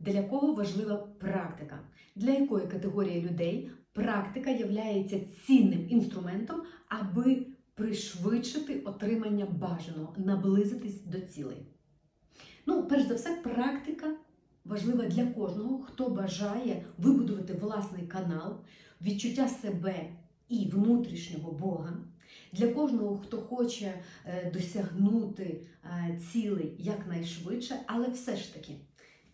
Для кого важлива практика? Для якої категорії людей практика є цінним інструментом, аби пришвидшити отримання бажаного, наблизитись до цілей? Ну, перш за все, практика важлива для кожного, хто бажає вибудувати власний канал, відчуття себе і внутрішнього Бога. Для кожного, хто хоче е, досягнути е, цілей якнайшвидше, але все ж таки,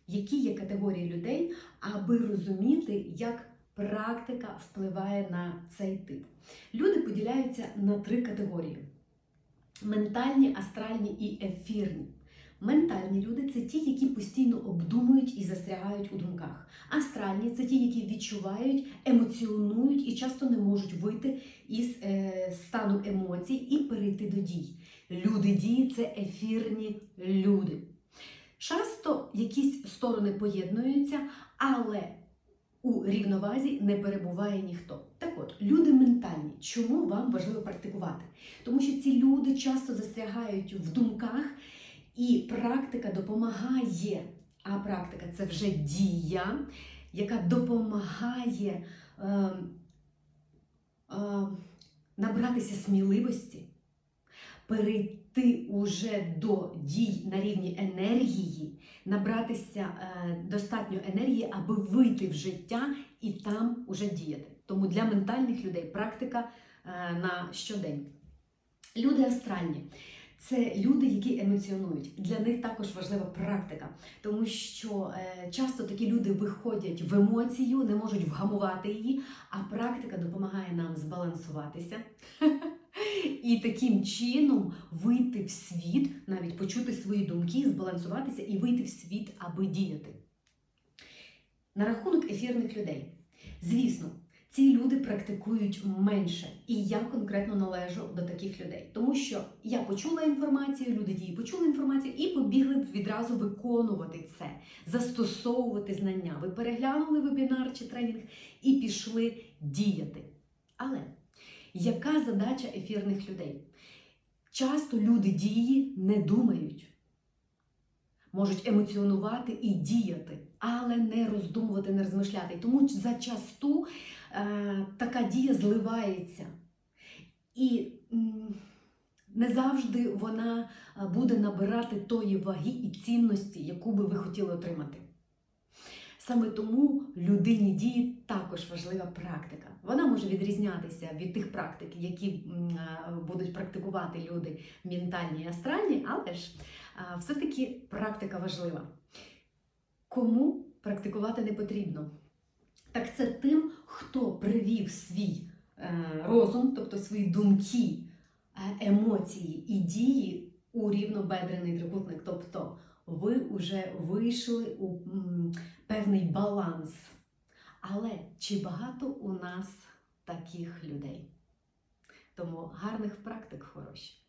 які є категорії людей, аби розуміти, як практика впливає на цей тип. Люди поділяються на три категорії: ментальні, астральні і ефірні. Ментальні люди це ті, які постійно обдумують і застрягають у думках. Астральні це ті, які відчувають, емоціонують і часто не можуть вийти із е, стану емоцій і перейти до дій. Люди дії це ефірні люди. Часто якісь сторони поєднуються, але у рівновазі не перебуває ніхто. Так от, люди ментальні. Чому вам важливо практикувати? Тому що ці люди часто застрягають в думках. І практика допомагає, а практика це вже дія, яка допомагає е, е, набратися сміливості, перейти уже до дій на рівні енергії, набратися е, достатньо енергії, аби вийти в життя і там уже діяти. Тому для ментальних людей практика е, на щодень. Люди астральні. Це люди, які емоціонують. Для них також важлива практика, тому що е, часто такі люди виходять в емоцію, не можуть вгамувати її, а практика допомагає нам збалансуватися і таким чином вийти в світ, навіть почути свої думки, збалансуватися і вийти в світ, аби діяти. На рахунок ефірних людей. Звісно, ці люди практикують менше, і я конкретно належу до таких людей, тому що я почула інформацію, люди дії почули інформацію і побігли відразу виконувати це, застосовувати знання. Ви переглянули вебінар чи тренінг і пішли діяти. Але яка задача ефірних людей? Часто люди дії не думають. Можуть емоціонувати і діяти, але не роздумувати, не розмишляти. Тому зачасту е, така дія зливається. І не завжди вона буде набирати тої ваги і цінності, яку би ви хотіли отримати. Саме тому людині дії також важлива практика. Вона може відрізнятися від тих практик, які е, будуть практикувати люди ментальні і астральні, але ж е, все-таки практика важлива. Кому практикувати не потрібно? Так це тим, хто привів свій е, розум, тобто свої думки, емоції і дії у рівнобедрений трикутник. Тобто ви вже вийшли у певний баланс. Але чи багато у нас таких людей? Тому гарних практик хороші.